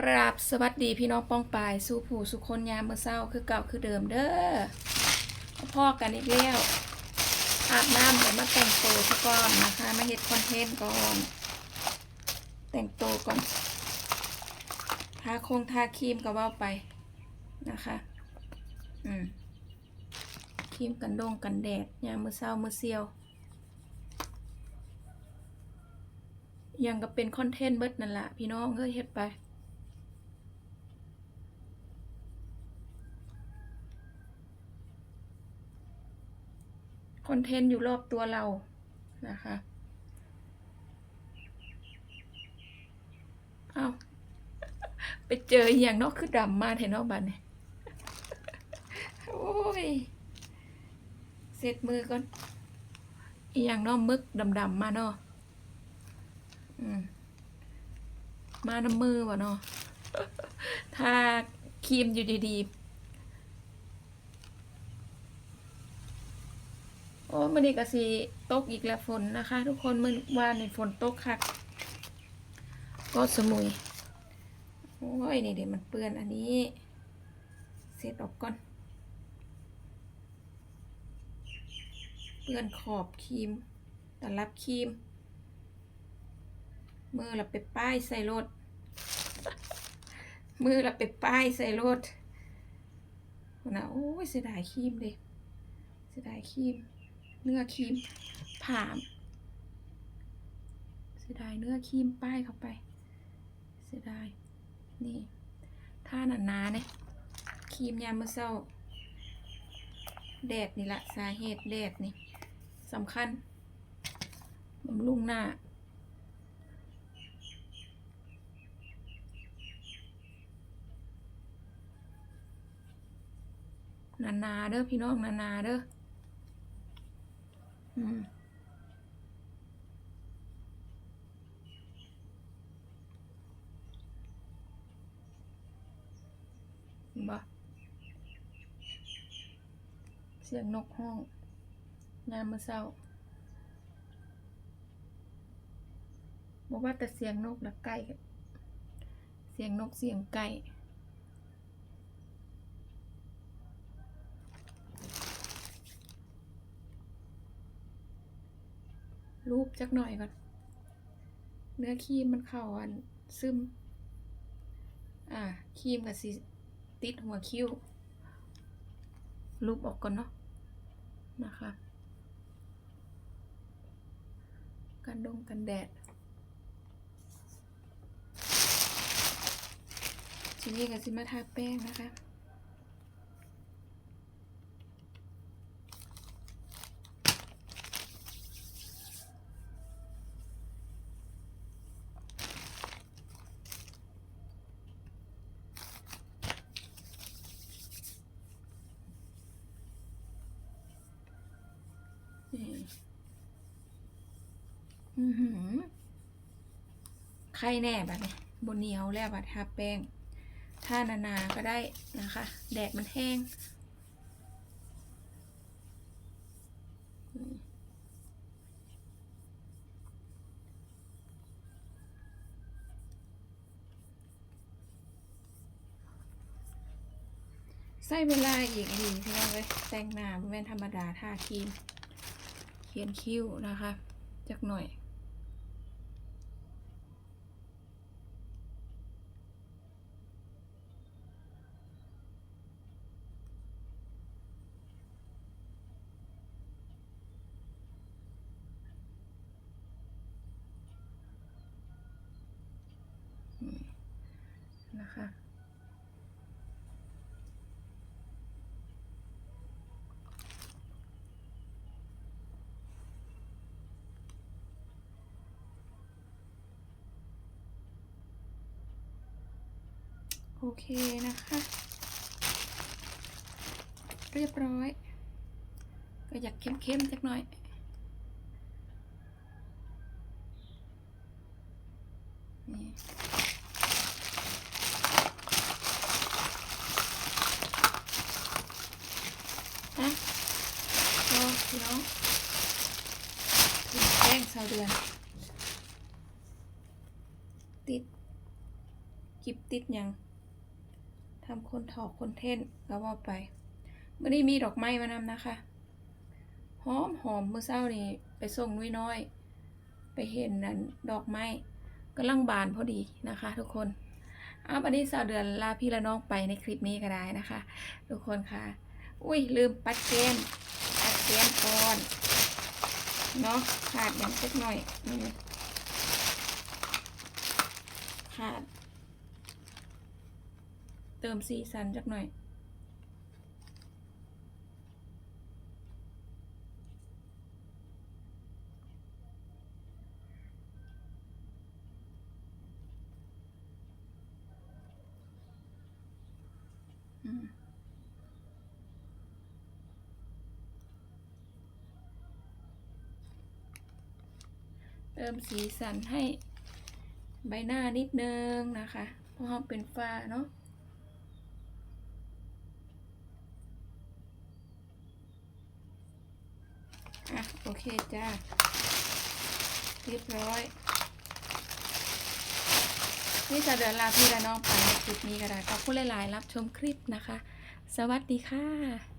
กราบสวัสดีพี่น้องป้องปายสู่ผู้สุคนยามเมื่อเช้าคือเก่าคือเดิมเด้อพ่อกันอีกแล้วอาบน้ำเดี๋ยวมาแต่งตัวซะก่อนนะคะมาเฮ็ดคอนเทนต์ก่อน แต่งตัวก่อนทาคงทาครีมก็ว่าไปนะคะอืมครีมกันดงกันแดดยามมื้อเช้าเมื้อเซียวยังก็เป็นคอนเทนต์เบิดนั่นแหละพี่น้องเฮ้ยเฮ็ดไป คอนเทนต์อยู่รอบตัวเรานะคะเอาไปเจออย่างนอกคือดำมาแทนอกบันเนี่ยโอ้ยเสร็จมือก่อนอีอย่างนอกมึกดำๆมาเนาะอืมมาน้ำมือวะเนาะถ้าครีมอยู่ดีๆ โอ้มันนี่ก็สิตกอีกแล้วฝนนะคะ ทุกคนเมื่อวานในฝนตกคักก็สมุย โอ้ยนี่เดี๋ยวมันเปื้อนอันนี้เสร็จออกก่อน เปื้อนขอบครีมแต่รับครีม มือเราไปป้ายใส่รถ มือเราไปป้ายใส่รถนะโอ้ยเสียดายครีมเลยเสียดายครีม เนื้อครีมผ่ามเสียดายเนื้อครีมป้ายเข้าไป เสียดาย นี่ท่าหนาๆเนี่ยครีมยามมื้อเช้าแดดนี่แหละสาเหตุแดดนี่สำคัญบำรุงหน้าหนาๆเด้อพี่น้องหนาๆเด้อ บ่เสียงนกห้องยามมื้อเช้าบอกว่าแต่เสียงนกและไก่เสียงนกเสียงไก่ รูปจักหน่อยก่อน เนื้อครีมมันเข้าอันซึม อ่าครีมกับสีติดหัวคิ้ว รูปออกก่อนเนาะ นะคะกันดงกันแดดทีนี้ก็สิมาทาแป้งนะคะ นี่ อือใครแน่บัดนี้บนเหนียวแล้วบัดทาแป้ง ถ้านาๆก็ได้นะคะ แดดมันแห้งใส่เวลาอีกดีพี่น้องเลยแต่งหน้าไม่แม่นธรรมดาทาครีมเขียนคิ้วนะคะ จักหน่อย นี่ นะคะ โอเคนะคะ เรียบร้อย ก็อยากเข้มๆจักหน่อยนี่นะรอพี่น้องถึ งแป้งเสาเดือน ติดกิบติดยังทำคนถอกคนเท่นก็ว่าไปเมื่อนี้มีดอกไม้มานำนะคะหอมหอมเมื่อเช้านี่ไปส่งนุ้ยน้อย ไปเห็นนั่นดอกไม้กำลังบานพอดีนะคะ ทุกคนอ้าววันนี้สาวเดือนลาพี่ละน้องไปในคลิปนี้ก็ได้นะคะ ทุกคนค่ะ อุ้ยลืมปัดแก้มปัดแก้มก่อน เนาะขาดอย่างสักหน่อยขาด เติมสีสันจักหน่อยอืม ติมสีสันให้ใบหน้านิดนึงนะคะ เพราะเขาเป็นฝ้าเนาะอะโอเคจ้า เรียบร้อย นี่จะเดินลาพี่และน้องไปในคลิปนี้ก็ได้ขอบคุณหลาย ๆ รับชมคลิปนะคะ สวัสดีค่ะ